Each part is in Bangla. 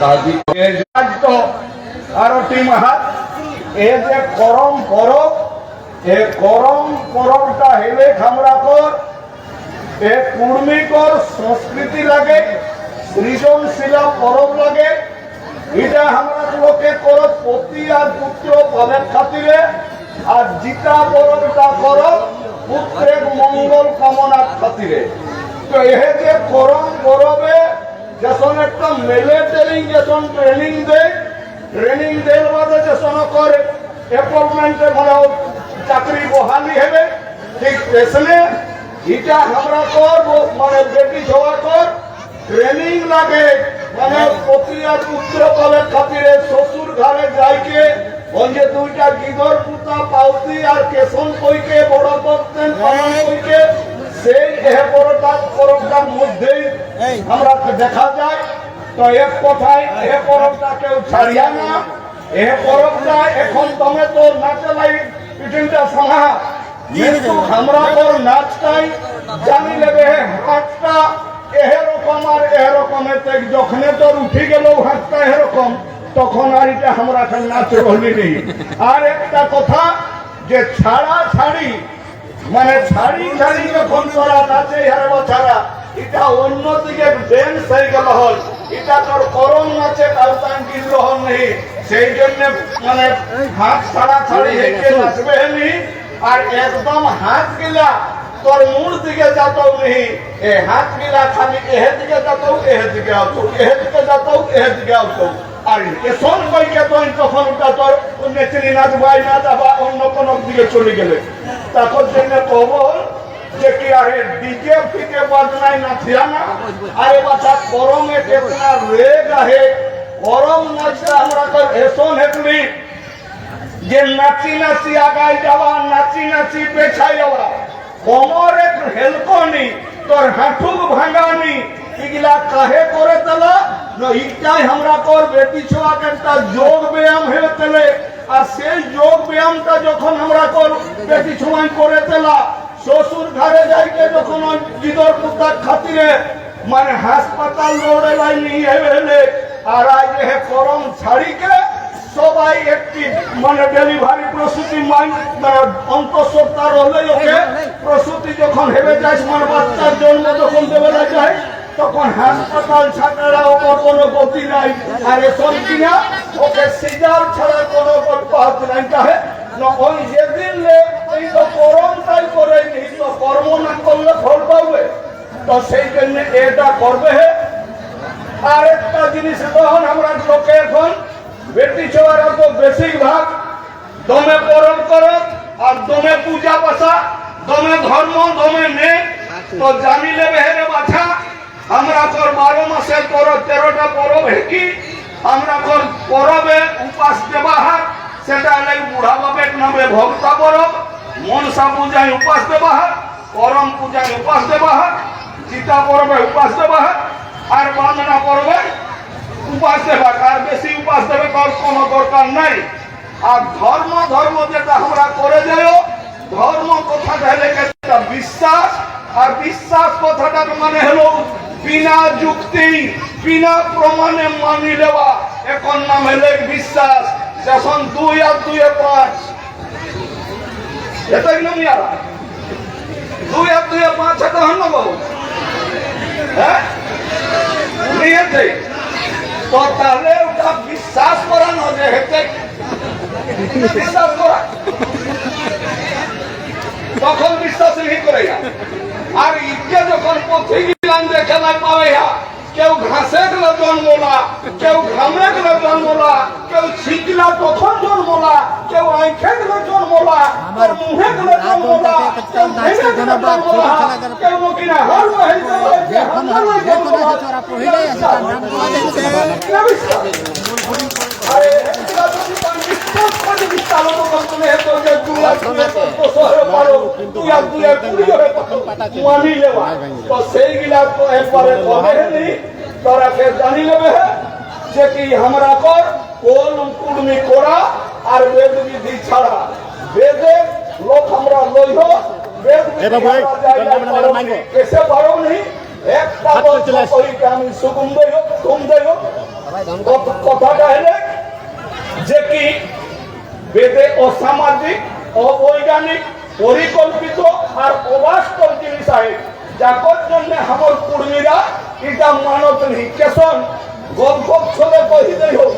কাজী তো আরটি মাহাত এ করম করম পরবটা হেলে খামরা কর। এ কুর্মিকর সংস্কৃতি লাগে, সৃজনশীলা পরব লাগে। এটা আমরা লোকে কর পতি আর পুত্র পদের খাতিরে। আর জিতা পরবটা কর পুত্রের মঙ্গল কামনার খাতিরে। তো এ যে করম পরবে যখন একটা মিলিটারি যখন ট্রেনিং দেয় ট্রেনিং দেওয়ার বাদে যখন করে অ্যাপয়েন্টমেন্টে মানে চাকরি বহালি হবে, ঠিক পেছনে এটা আমরা কর মানে বেটি ছোয়া কর ট্রেনিং লাগে মানে পতি আর পুত্র কলের খাতিরে শ্বশুর ঘরে যাইকে যে দুইটা গিদর পুতা, পাউতি আর কেশন কইকে, বড় করতেন সেই এ পরটা পরবটার মধ্যেই আমরা দেখা যায় তো এক কথায়, এ পরবটা কেউ ছাড়িয়া না। এ পরবটা এখন তুমি তো নাচে লাই পিঠিনটা সাহা কিন্তু আমরা তোর নাচটাই জানি নেবে হাতটা। এরকম আর এরকম যখন তোর উঠে গেল হাতটা এরকম তখন আর এটা আমরা নাচ রহলি আর একটা কথা, যে ছাড়া ছাড়ি মানে ছাড়ি ছাড়ি যখন তোরা নাচে হারবা ছাড়া এটা অন্যদিকে ড্যান্স হয়ে গেল হল। এটা তোর করম নাচে কাউতাঙ্গির রহন নেই। সেই জন্য মানে হাত ছাড়া ছাড়ি হেঁকে নাচবে নি। আর একদম হাত গিলা তোর মুড় দিকে যাতাও নেই। এ হাত গিলা খালি এহে দিকে যাতাও এহে দিকে আতো এহে দিকে যাতাও এহে দিকে আতো আর এসন কইকে তো তখন ওটা তোর নেচনি নাচ না যাবা অন্য কোন দিকে চলে গেলে। তখন জন্য কবল যে কি আরে ডিজে ফিজে বাজনাই না থিয়া না? আরে বাচ্চা গরমে কেতনা রেগ আহে, গরম নাচটা আমরা তো এসন হেতলি যে নাচি নাচি আগাই যাওয়া, নাচি নাচি পেছাই যাওয়া কোমরে হেলকনি, তোর হাঁটুক ভাঙানি, এগুলা কাহে করে তেলা? না ইটাই আমরা কর বেটি ছোয়াকে একটা যোগ ব্যায়াম হয়ে তেলে আর সেই যোগ ব্যায়ামটা যখন আমরা কর বেটি ছোয়াই করে তেলা শ্বশুর ঘরে যাইকে যখন ওই জিদর পুতার খাতিরে মানে হাসপাতাল দৌড়ে লাই নিয়ে এলে আর আজ হে করম ছাড়িকে সবাই একটি মানে ডেলিভারি প্রসূতি মাইন অন্তঃসত্ত্বা রহলে ওকে প্রসূতি যখন হেবে যায় মানে বাচ্চার জন্ম যখন দেবে যায়, তখন হাসপাতাল ছাড়া ওপর কোনো গতি নাই। আর এখন কিনা ওকে সিজার ছাড়া কোনো পথ নাই। না, ওই যেদিন এই তো করমটাই করে নি তো কর্ম না করলে ফল পাবে তো সেই জন্য এটা করবে হে। আর একটা জিনিস তখন আমরা লোকে এখন বেটি ছোয়ারা তো বেশিরভাগ দমে পরম করো আর দমে পূজা পাশা দমে ধর্ম, দমে নে তো জানিলে বেহেরে বাছা, আমরা তোর বারো মাসের তোর তেরোটা পরব হেকি আমরা তোর পরবে উপাস দেবাহার, সেটা লাগে বুড়া বাপের নামে ভক্তা পরব। মনসা পূজায় উপাস দেবাহার করম পূজায় উপাস দেবাহার। সীতা পরবে উপাস দেবাহার আর বন্দনা পরবে উপাস দেবা। আর বেশি উপাস দেবে তার কোনো দরকার নাই। আর ধর্ম ধর্ম যেটা আমরা করে যাই ধর্ম কথাটা একটা বিশ্বাস। আর বিশ্বাস কথাটার মানে হলো বিনা যুক্তি, বিনা প্রমাণে মানি নেওয়া। এখন নাম হলে বিশ্বাস। যখন দুই আর দুই পাঁচ। এটাই নাম ইয়ারা। দুই আর দুই পাঁচ, এটা হল বাবু হ্যাঁ? তাহলে ওটা বিশ্বাস করানো যে হেতে বিশ্বাস করা। তখন বিশ্বাস নেই করে আর ইচ্ছে যখন পথে গেলাম যে খেলায় পাবে যা কেউ ঘাসে গেলে জন্মলা কেউ ঘামে গেলে জন্মলা কেউ ছিটলা তখন জন্মলা কেউ আঁখে গেলে জন্মলা কেউ মুখে গেলে জন্মলা কেউ ভেঙে গেলে জন্মলা কেউ কিনা হল আরে এটা যদি বিশ্বাস করে বিশ্বাস করতে হেতো যে দুই আর দুই তো শহরে পারো দুই আর দুই আর কুড়ি মানি লেবা তো সেইগুলা তো একবারে কবে নি তোরা কে জানি নেবে যে কি আমরা কর কোন কুর্মি করা আর বেদ বিধি ছাড়া। বেদে লোক আমরা লইহ বেদ যাই পারো নি। এসে পারো নি? একটা করি আমি সুকুম দেহ তুম দেহ কত- কথাটা হলে যে কি বেদে অসামাজিক অবৈজ্ঞানিক পরিকল্পিত আর অবাস্তব জিনিস আছে। যাকর জন্য আমার কুর্মীরা এটা মানত নেই কেসন গল্প ছলে কহিলেই হোক,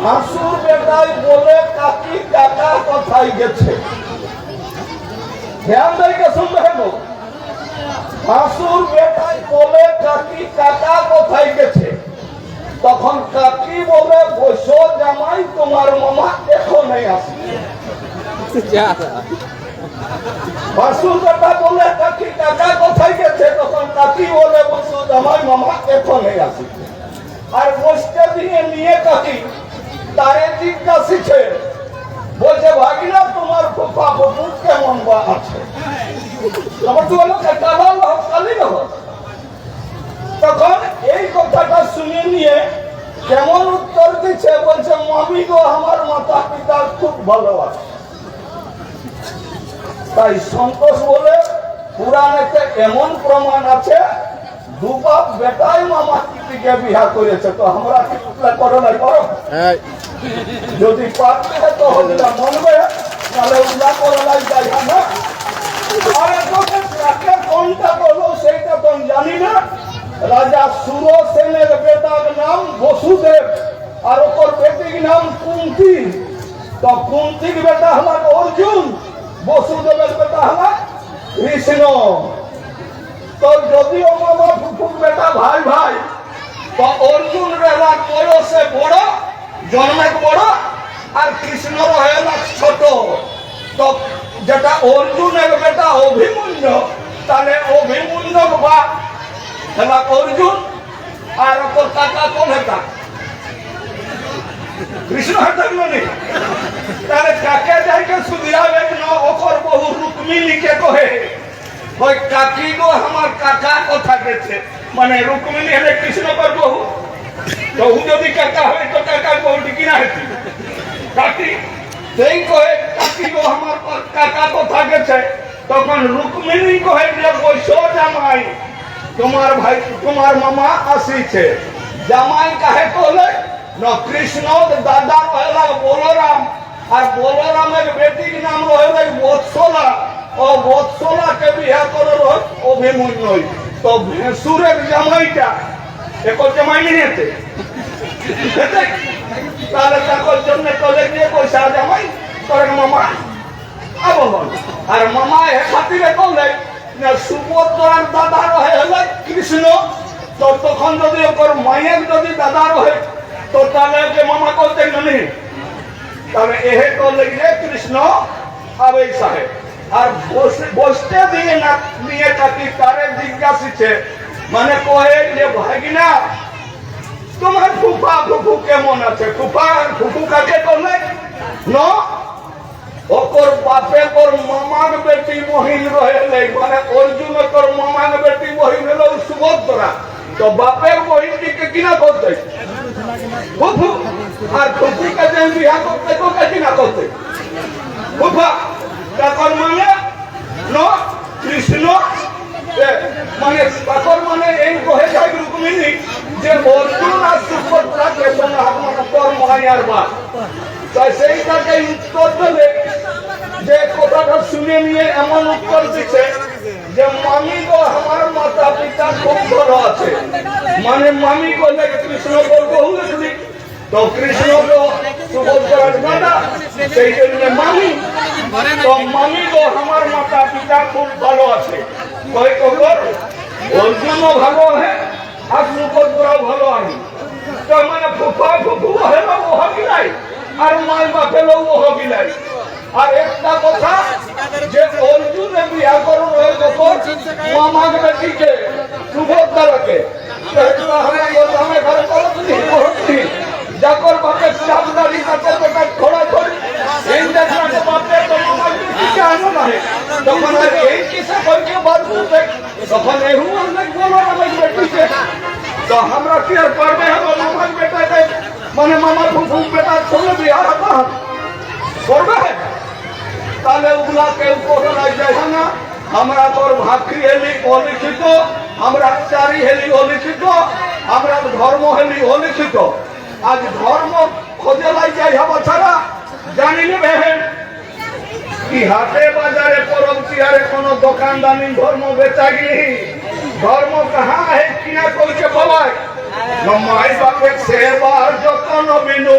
ভাসুর বেটাই বলে কাকি কাকা কথাই গেছে। ধ্যান দিয়ে শুনতে হবে ভাসুর বেটাই বলে কাকি কাকা কোথায় গেছে। তখন কাকি বলে বসো জামাই, তোমার মামা এখনই আসে বেটা বলে কাকি কাকা কোথায় গেছে? তখন কাকি বলে বসো জামাই মামা এখনই আসে আর বসতে দিয়ে নিয়ে কাকি তারে জিজ্ঞাসিছে, বলছে, ভাগিনা, তোমার ফুফা বধু কেমন বা আছে? আমার তো বলো কাকা কালি রহো তখন এই কথাটা শুনে নিয়ে কেমন উত্তর দিচ্ছে, বলছে, মামি গো, আমার মাতা পিতা খুব ভালো আছে তাই সন্তোষ বলে পুরাণেতে এমন প্রমাণ আছে দুবাব বেটাই মামা কিটিকে বিহা করেছে। তো আমরা কি করো না করো? যদি পারবে তো হলিলা মনবে তাহলে উল্লা করে লাই যাই না। আর এখন কাকে কোনটা বলো সেইটা তো জানি না। রাজা সুরসেনের বেটার নাম বসুদেব আর বেটির নাম কুন্তি তো কুন্তির বেটা হল অর্জুন। বসুদেবের বেটা হল কৃষ্ণ তো যদিও মামা ফুফুর বেটা ভাই ভাই, তো অর্জুন রেলা বয়সে বড় জন্মে বড়, আর কৃষ্ণ রহেলা ছোট। তো যেটা অর্জুনের বেটা অভিমন্যু তাহলে অভিমন্যুর বাপ হেলা অর্জুন আর ওর কাকা কোন হেতা? কৃষ্ণ হেতাক মানে তাহলে কাকে যাইকে সুধিয়াবে ন ওকর বহু রুক্মিণীকে কহে, ওই কাকি গো, আমার কাকা কথা গেছে। মানে রুক্মিণী হলে কৃষ্ণকর বহু বহু যদি কাকা হয় তো কাকার বহুটি কিনা হেতি কাকি, সেই কহে, কাকি গো, আমার কাকা কথা গেছে। তখন রুক্মিণী কহে, যে বৈশ জামাই, তোমার ভাই, তোমার মামা আসিছে। জামাই কাহে কহলে ন, কৃষ্ণ দাদা রহেলা বলরাম। আর বলরামের বেটির নাম রহেলা বৎসলা। ও বৎসলাকে বিয়া করে রহ অভিমন্যু তো ভেসুরের জামাইটা একর জামাই নিয়েছে। তাহলে তাকর জন্য কলে দিয়ে পয়সা জামাই করেন মামা আবহন আর মামা এ খাতিরে করলে না, সুভদ্রার দাদা রহে হলে কৃষ্ণ তো তখন যদি ওর মায়ের যদি দাদা রহে, তো তাহলে যে মামা করতেন না নেই তাহলে এহে করলে গিয়ে কৃষ্ণ আবে সাহেব। আর বসে- বসতে দিয়ে না, নিয়ে থাকি তারে জিজ্ঞাসিছে? মানে কহে যে, ভাগিনা, তোমার ফুফা ফুফু কেমন আছে? ফুফা, ফুফু কাকে করলে ন? ওকর বাপে কর মামার বেটি মহিন রহেলে মানে অর্জুন কর মামার বেটি মহিন হলো সুভদ্রা। তো বাপের মহিনটিকে কিনা করতে ফুফু, আর ফুফুকে যে বিয়া করতে, তোকে কিনা করতে ফুফা তখন মানে ন কৃষ্ণ এ, মানে তখন মানে এই কহে যায় রুক্মিণী যে অর্জুন আর সুভদ্রাকে মানে তোর মায়ার বাপ তাই সেইটাকে উত্তর দেবে যে কথাটা শুনে নিয়ে এমন উত্তর দিচ্ছে যে, মামি গো, আমার মাতা পিতা খুব ভালো আছে। মানে মামি বলে কৃষ্ণ বলব হুলি তো কৃষ্ণ তো সুভদ্রার মাতা সেই জন্য মামি, তো মামি গো, আমার মাতা পিতা খুব ভালো আছে। কই কবর অর্জুনও ভালো है আর সুভদ্রাও ভালো আছে তো মানে ফুফা, ফুফু হেলো ও হবিলাই আর মাই বাপে লো ও হবিলাই আর একটা কথা, যে অর্জুনে বিয়া করো রয়ে যখন মামাক বেটিকে সুভদ্রাকে আমি ঘরে করো তুমি করছি যাকর বাপে চাপদারি কাছে তখন এই তো আমরা কি আর পারবে আমার মামার বেটাকে মানে মামার ফুফু বেটার সঙ্গে বিয়া রাখা করবে? তাহলে ওগুলা কেউ করে নাই যায় না? আমরা তোর ভাকরি হেলি অলিখিত, আমরা চারি হেলি অলিখিত, আমরা ধর্ম হেলি অলিখিত। আজ ধর্ম খোঁজে লাই যাই হবা ছাড়া, জানি না বেহেন কি হাটে বাজারে পরম তিয়ারে কোন দোকানদানি ধর্ম বেচাগি ধর্ম কাহা হে কিনা করছে বলাই। মাই বাপের সেবার যতন বিনু